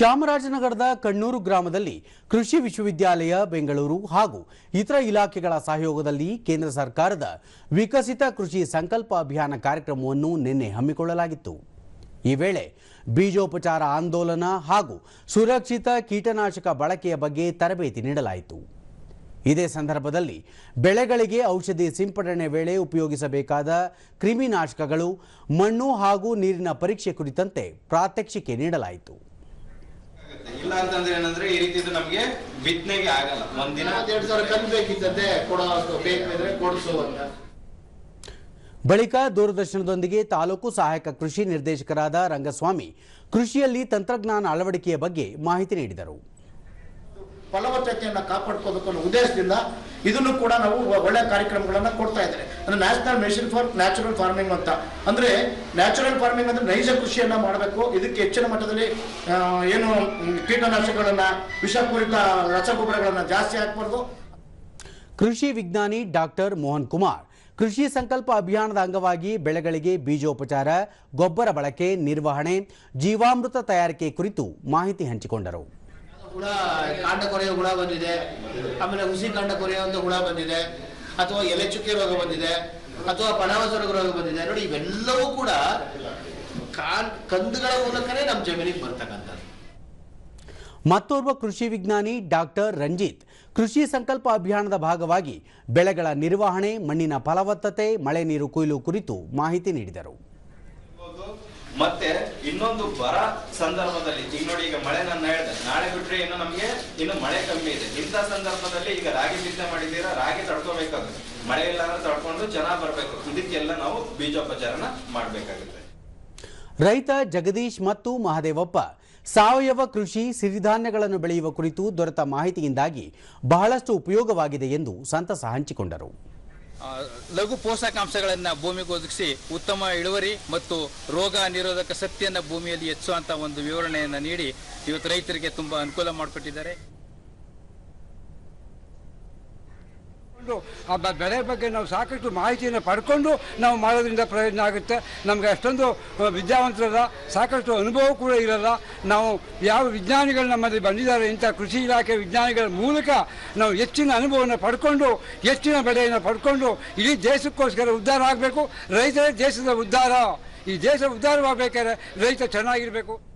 ಚಾಮರಾಜನಗರದ ಕಣ್ಣೂರು ಗ್ರಾಮದಲ್ಲಿ ಕೃಷಿ ವಿಶ್ವವಿದ್ಯಾಲಯ, ಬೆಂಗಳೂರು ಹಾಗೂ ಇತರ ಇಲಾಖೆಗಳ ಸಹಯೋಗದಲ್ಲಿ ಕೇಂದ್ರ ಸರ್ಕಾರದ ವಿಕಸಿತ ಕೃಷಿ ಸಂಕಲ್ಪ ಅಭಿಯಾನ ಕಾರ್ಯಕ್ರಮವನ್ನು ನಿನ್ನೆ ಹಮ್ಮಿಕೊಳ್ಳಲಾಗಿತ್ತು. ಈ ವೇಳೆ ಬೀಜೋಪಚಾರ ಆಂದೋಲನ ಹಾಗೂ ಸುರಕ್ಷಿತ ಕೀಟನಾಶಕ ಬಳಕೆಯ ಬಗ್ಗೆ ತರಬೇತಿ ನೀಡಲಾಯಿತು. ಇದೇ ಸಂದರ್ಭದಲ್ಲಿ ಬೆಳೆಗಳಿಗೆ ಔಷಧಿ ಸಿಂಪಡಣೆ ವೇಳೆ ಉಪಯೋಗಿಸಬೇಕಾದ ಕ್ರಿಮಿನಾಶಕಗಳು, ಮಣ್ಣು ಹಾಗೂ ನೀರಿನ ಪರೀಕ್ಷೆ ಕುರಿತಂತೆ ಪ್ರಾತ್ಯಕ್ಷಿಕೆ ನೀಡಲಾಯಿತು. ಇಲ್ಲ ಅಂತಂದ್ರೆ ಏನಂದ್ರೆ ಈ ರೀತಿ ನಮ್ಗೆ ಬಿತ್ತನೆಗೆ ಆಗಲ್ಲ. ಒಂದಿನ ಎರಡ್ ಸಾವಿರ ಕಲ್ ಬೇಕಿದ್ದೆ ಕೊಡೋ ಬೇಕಿದ್ರೆ ಕೊಡ್ಸು ಅಂತ. ಬಳಿಕ ದೂರದರ್ಶನದೊಂದಿಗೆ ತಾಲೂಕು ಸಹಾಯಕ ಕೃಷಿ ನಿರ್ದೇಶಕರಾದ ರಂಗಸ್ವಾಮಿ ಕೃಷಿಯಲ್ಲಿ ತಂತ್ರಜ್ಞಾನ ಅಳವಡಿಕೆಯ ಬಗ್ಗೆ ಮಾಹಿತಿ ನೀಡಿದರು. ಫಲವತ್ತತೆಯನ್ನ ಕಾಪಾಡ್ಕೋಬೇಕು ಅನ್ನೋ ಉದ್ದೇಶದಿಂದ ಇದನ್ನು ಕೂಡ ನಾವು ಒಳ್ಳೆ ಕಾರ್ಯಕ್ರಮಗಳನ್ನು ಕೊಡ್ತಾ ಇದ್ದಾರೆ. ಅಂದ್ರೆ national mission for natural farming ಅಂತ. ಅಂದ್ರೆ ನ್ಯಾಚುರಲ್ ಫಾರ್ಮಿಂಗ್ ಅಂದ್ರೆ ನೈಜ ಕೃಷಿಯನ್ನ ಮಾಡಬೇಕು. ಇದಕ್ಕೆ ಹೆಚ್ಚಿನ ಮಟ್ಟದಲ್ಲಿ ಏನು ಕೀಟನಾಶಕಗಳನ್ನು ವಿಷಪೂರಿತ ರಸಗೊಬ್ಬರಗಳನ್ನು ಜಾಸ್ತಿ ಹಾಕ್ಬಾರ್ದು. ಕೃಷಿ ವಿಜ್ಞಾನಿ ಡಾಕ್ಟರ್ ಮೋಹನ್ ಕುಮಾರ್ ಕೃಷಿ ಸಂಕಲ್ಪ ಅಭಿಯಾನದ ಅಂಗವಾಗಿ ಬೆಳೆಗಳಿಗೆ ಬೀಜೋಪಚಾರ ಗೊಬ್ಬರ ಬಳಕೆ ನಿರ್ವಹಣೆ ಜೀವಾಮೃತ ತಯಾರಿಕೆ ಕುರಿತು ಮಾಹಿತಿ ಹಂಚಿಕೊಂಡರು. ಕಾಂಡ ಕೊರೆಯೋ ಹುಳ ಬಂದಿದೆ. ಆಮೇಲೆ ಹುಸಿ ಕಾಂಡ ಕೊರೆಯುವಂತ ಹುಳ ಬಂದಿದೆ. ಅಥವಾ ಎಲೆ ಚುಕ್ಕೆ ರೋಗ ಬಂದಿದೆ. ಅಥವಾ ಪಣಾವಸರ ರೋಗ ಬಂದಿದೆ. ನೋಡಿ, ಇವೆಲ್ಲವೂ ಕೂಡ ಕಾನ್ ಕಂದುಗಳ ಮೂಲಕನೇ ನಮ್ಮ ಜಮೀನಿಗೆ ಬರ್ತಕ್ಕಂಥದ್ದು. ಮತ್ತೋರ್ವ ಕೃಷಿ ವಿಜ್ಞಾನಿ ಡಾಕ್ಟರ್ ರಂಜಿತ್. ಕೃಷಿ ಸಂಕಲ್ಪ ಅಭಿಯಾನದ ಭಾಗವಾಗಿ ಬೆಳೆಗಳ ನಿರ್ವಹಣೆ, ಮಣ್ಣಿನ ಫಲವತ್ತತೆ, ಮಳೆ ನೀರು ಕೊಯ್ಲು ಕುರಿತು ಮಾಹಿತಿ ನೀಡಿದರು. ಮತ್ತೆ ಇನ್ನೊಂದು ಬರ ಸಂದರ್ಭದಲ್ಲಿ, ಈಗ ನೋಡಿ ಈಗ ಮಳೆ ನನ್ನ ಹೇಳಿದೆ, ನಾಳೆ ಬಿಟ್ರೆ ಇನ್ನು ನಮ್ಗೆ ಇನ್ನು ಮಳೆ ಕಮ್ಮಿ ಇದೆ. ಇಂಥ ಸಂದರ್ಭದಲ್ಲಿ ಈಗ ರಾಗಿ ಬಿತ್ತನೆ ಮಾಡಿದ್ದೀರಾ, ರಾಗಿ ತಡ್ಕೋಬೇಕಾಗುತ್ತೆ. ಮಳೆ ಇಲ್ಲ ತಡ್ಕೊಂಡು ಚೆನ್ನಾಗಿ ಬರಬೇಕು. ಇದಕ್ಕೆಲ್ಲ ನಾವು ಬೀಜೋಪಚಾರನ ಮಾಡಬೇಕಾಗುತ್ತೆ. ರೈತ ಜಗದೀಶ್ ಮತ್ತು ಮಹದೇವಪ್ಪ, ಸಾವಯವ ಕೃಷಿ ಸಿರಿಧಾನ್ಯಗಳನ್ನು ಬೆಳೆಯುವ ಕುರಿತು ದೊರೆತ ಮಾಹಿತಿಯಿಂದಾಗಿ ಬಹಳಷ್ಟು ಉಪಯೋಗವಾಗಿದೆ ಎಂದು ಸಂತಸ ಹಂಚಿಕೊಂಡರು. ಲಘು ಪೋಷಕಾಂಶಗಳನ್ನು ಭೂಮಿಗೆ ಒದಗಿಸಿ ಉತ್ತಮ ಇಳುವರಿ ಮತ್ತು ರೋಗ ನಿರೋಧಕ ಶಕ್ತಿಯನ್ನು ಭೂಮಿಯಲ್ಲಿ ಹೆಚ್ಚುವಂತ ಒಂದು ವಿವರಣೆಯನ್ನು ನೀಡಿ ಇವತ್ತು ರೈತರಿಗೆ ತುಂಬಾ ಅನುಕೂಲ ಮಾಡಿಕೊಟ್ಟಿದ್ದಾರೆ. ಕೊಂಡು ಆ ಬೆಳೆ ಬಗ್ಗೆ ನಾವು ಸಾಕಷ್ಟು ಮಾಹಿತಿಯನ್ನು ಪಡ್ಕೊಂಡು ನಾವು ಮಾಡೋದ್ರಿಂದ ಪ್ರಯೋಜನ ಆಗುತ್ತೆ. ನಮಗೆ ಅಷ್ಟೊಂದು ವಿದ್ಯಾವಂತರಲ್ಲ ಸಾಕಷ್ಟು ಅನುಭವ ಕೂಡ ಇರಲ್ಲ. ನಾವು ಯಾವ ವಿಜ್ಞಾನಿಗಳು ನಮ್ಮಲ್ಲಿ ಬಂದಿದ್ದಾರೆ, ಇಂಥ ಕೃಷಿ ಇಲಾಖೆ ವಿಜ್ಞಾನಿಗಳ ಮೂಲಕ ನಾವು ಹೆಚ್ಚಿನ ಅನುಭವವನ್ನು ಪಡ್ಕೊಂಡು, ಹೆಚ್ಚಿನ ಬೆಳೆಯನ್ನು ಪಡ್ಕೊಂಡು ಇಡೀ ದೇಶಕ್ಕೋಸ್ಕರ ಉದ್ಧಾರ ಆಗಬೇಕು. ರೈತರೇ ದೇಶದ ಉದ್ಧಾರ. ಈ ದೇಶ ಉದ್ಧಾರವಾಗಬೇಕಾದ್ರೆ ರೈತ ಚೆನ್ನಾಗಿರಬೇಕು.